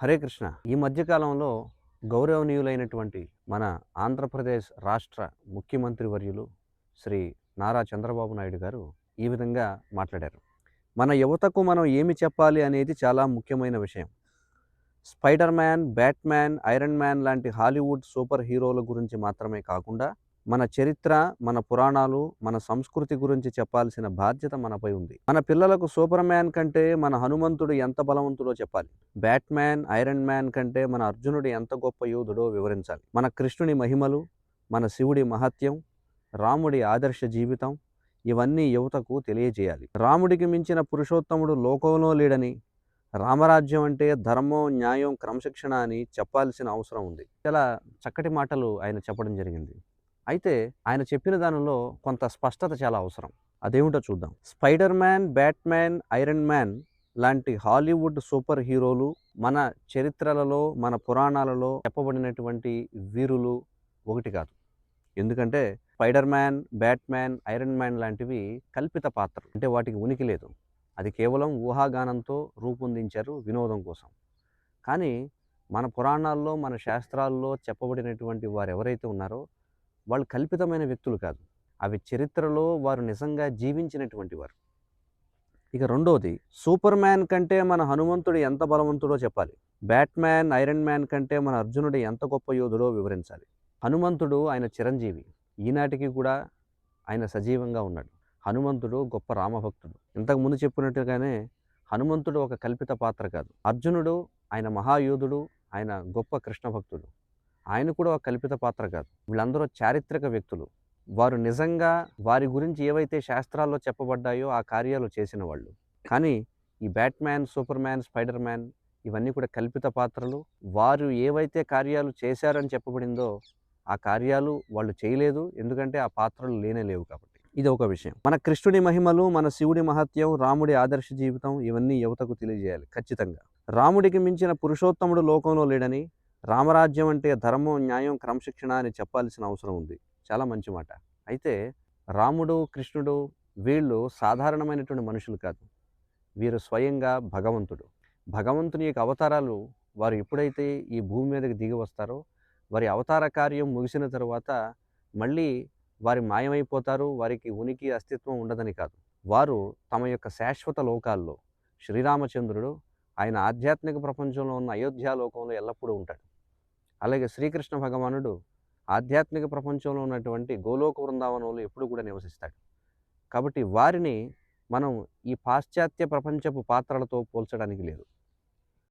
హరే కృష్ణ. ఈ మధ్యకాలంలో గౌరవనీయులైనటువంటి మన ఆంధ్రప్రదేశ్ రాష్ట్ర ముఖ్యమంత్రి వర్యులు శ్రీ నారా చంద్రబాబు నాయుడు గారు ఈ విధంగా మాట్లాడారు. మన యువతకు మనం ఏమి చెప్పాలి అనేది చాలా ముఖ్యమైన విషయం. Spider Man Batman Iron Man లాంటి హాలీవుడ్ సూపర్ హీరోల గురించి మాత్రమే కాకుండా మన చరిత్ర మన పురాణాలు మన సంస్కృతి గురించి చెప్పాల్సిన బాధ్యత మనపై ఉంది. మన పిల్లలకు సూపర్ మ్యాన్ కంటే మన హనుమంతుడు ఎంత బలవంతుడో చెప్పాలి. బ్యాట్మ్యాన్ ఐరన్ మ్యాన్ కంటే మన అర్జునుడు ఎంత గొప్ప యోధుడో వివరించాలి. మన కృష్ణుని మహిమలు మన శివుడి మహత్యం రాముడి ఆదర్శ జీవితం ఇవన్నీ యువతకు తెలియజేయాలి. రాముడికి మించిన పురుషోత్తముడు లోకంలో లేడని రామరాజ్యం అంటే ధర్మం న్యాయం క్రమశిక్షణ అని చెప్పాల్సిన అవసరం ఉంది. చాలా చక్కటి మాటలు ఆయన చెప్పడం జరిగింది. అయితే ఆయన చెప్పిన దానిలో కొంత స్పష్టత చాలా అవసరం. అదేమిటో చూద్దాం. Spider Man Batman Iron Man లాంటి హాలీవుడ్ సూపర్ హీరోలు మన చరిత్రలలో మన పురాణాలలో చెప్పబడినటువంటి వీరులు ఒకటి కాదు. ఎందుకంటే Spider Man Batman Iron Man లాంటివి కల్పిత పాత్రలు. అంటే వాటికి ఉనికి లేదు. అది కేవలం ఊహాగానంతో రూపొందించారు వినోదం కోసం. కానీ మన పురాణాల్లో మన శాస్త్రాల్లో చెప్పబడినటువంటి వారు ఎవరైతే ఉన్నారో వాళ్ళు కల్పితమైన వ్యక్తులు కాదు. అవి చరిత్రలో వారు నిజంగా జీవించినటువంటి వారు. ఇక రెండవది సూపర్ మ్యాన్ కంటే మన హనుమంతుడు ఎంత బలవంతుడో చెప్పాలి. బ్యాట్మ్యాన్ ఐరన్ మ్యాన్ కంటే మన అర్జునుడు ఎంత గొప్ప యోధుడో వివరించాలి. హనుమంతుడు ఆయన చిరంజీవి. ఈనాటికి కూడా ఆయన సజీవంగా ఉన్నాడు. హనుమంతుడు గొప్ప రామభక్తుడు. ఇంతకుముందు చెప్పినట్టుగానే హనుమంతుడు ఒక కల్పిత పాత్ర కాదు. అర్జునుడు ఆయన మహాయోధుడు ఆయన గొప్ప కృష్ణ భక్తుడు ఆయన కూడా ఒక కల్పిత పాత్ర కాదు. వీళ్ళందరూ చారిత్రక వ్యక్తులు. వారు నిజంగా వారి గురించి ఏవైతే శాస్త్రాల్లో చెప్పబడ్డాయో ఆ కార్యాలు చేసిన వాళ్ళు కానీ ఈ Batman Superman spider man ఇవన్నీ కూడా కల్పిత పాత్రలు. వారు ఏవైతే కార్యాలు చేశారని చెప్పబడిందో ఆ కార్యాలు వాళ్ళు చేయలేదు. ఎందుకంటే ఆ పాత్రలు లేనే లేవు కాబట్టి. ఇది ఒక విషయం. మన కృష్ణుడి మహిమలు మన శివుడి మహత్యం రాముడి ఆదర్శ జీవితం ఇవన్నీ యువతకు తెలియజేయాలి ఖచ్చితంగా. రాముడికి మించిన పురుషోత్తముడు లోకంలో లేడని రామరాజ్యం అంటే ధర్మం న్యాయం క్రమశిక్షణ అని చెప్పాల్సిన అవసరం ఉంది. చాలా మంచి మాట. అయితే రాముడు కృష్ణుడు వీళ్ళు సాధారణమైనటువంటి మనుషులు కాదు. వీరు స్వయంగా భగవంతుడు. భగవంతుని యొక్క అవతారాలు వారు ఎప్పుడైతే ఈ భూమి మీదకి దిగి వస్తారో వారి అవతార కార్యం ముగిసిన తర్వాత మళ్ళీ వారి మాయమైపోతారు. వారికి ఉనికి అస్తిత్వం ఉండదని కాదు. వారు తమ యొక్క శాశ్వత లోకాల్లో శ్రీరామచంద్రుడు ఆయన ఆధ్యాత్మిక ప్రపంచంలో ఉన్న అయోధ్య లోకంలో ఎల్లప్పుడూ ఉంటాడు. అలాగే శ్రీకృష్ణ భగవానుడు ఆధ్యాత్మిక ప్రపంచంలో ఉన్నటువంటి గోలోక బృందావనంలో ఎప్పుడు కూడా నివసిస్తాడు. కాబట్టి వారిని మనం ఈ పాశ్చాత్య ప్రపంచపు పాత్రలతో పోల్చడానికి లేదు.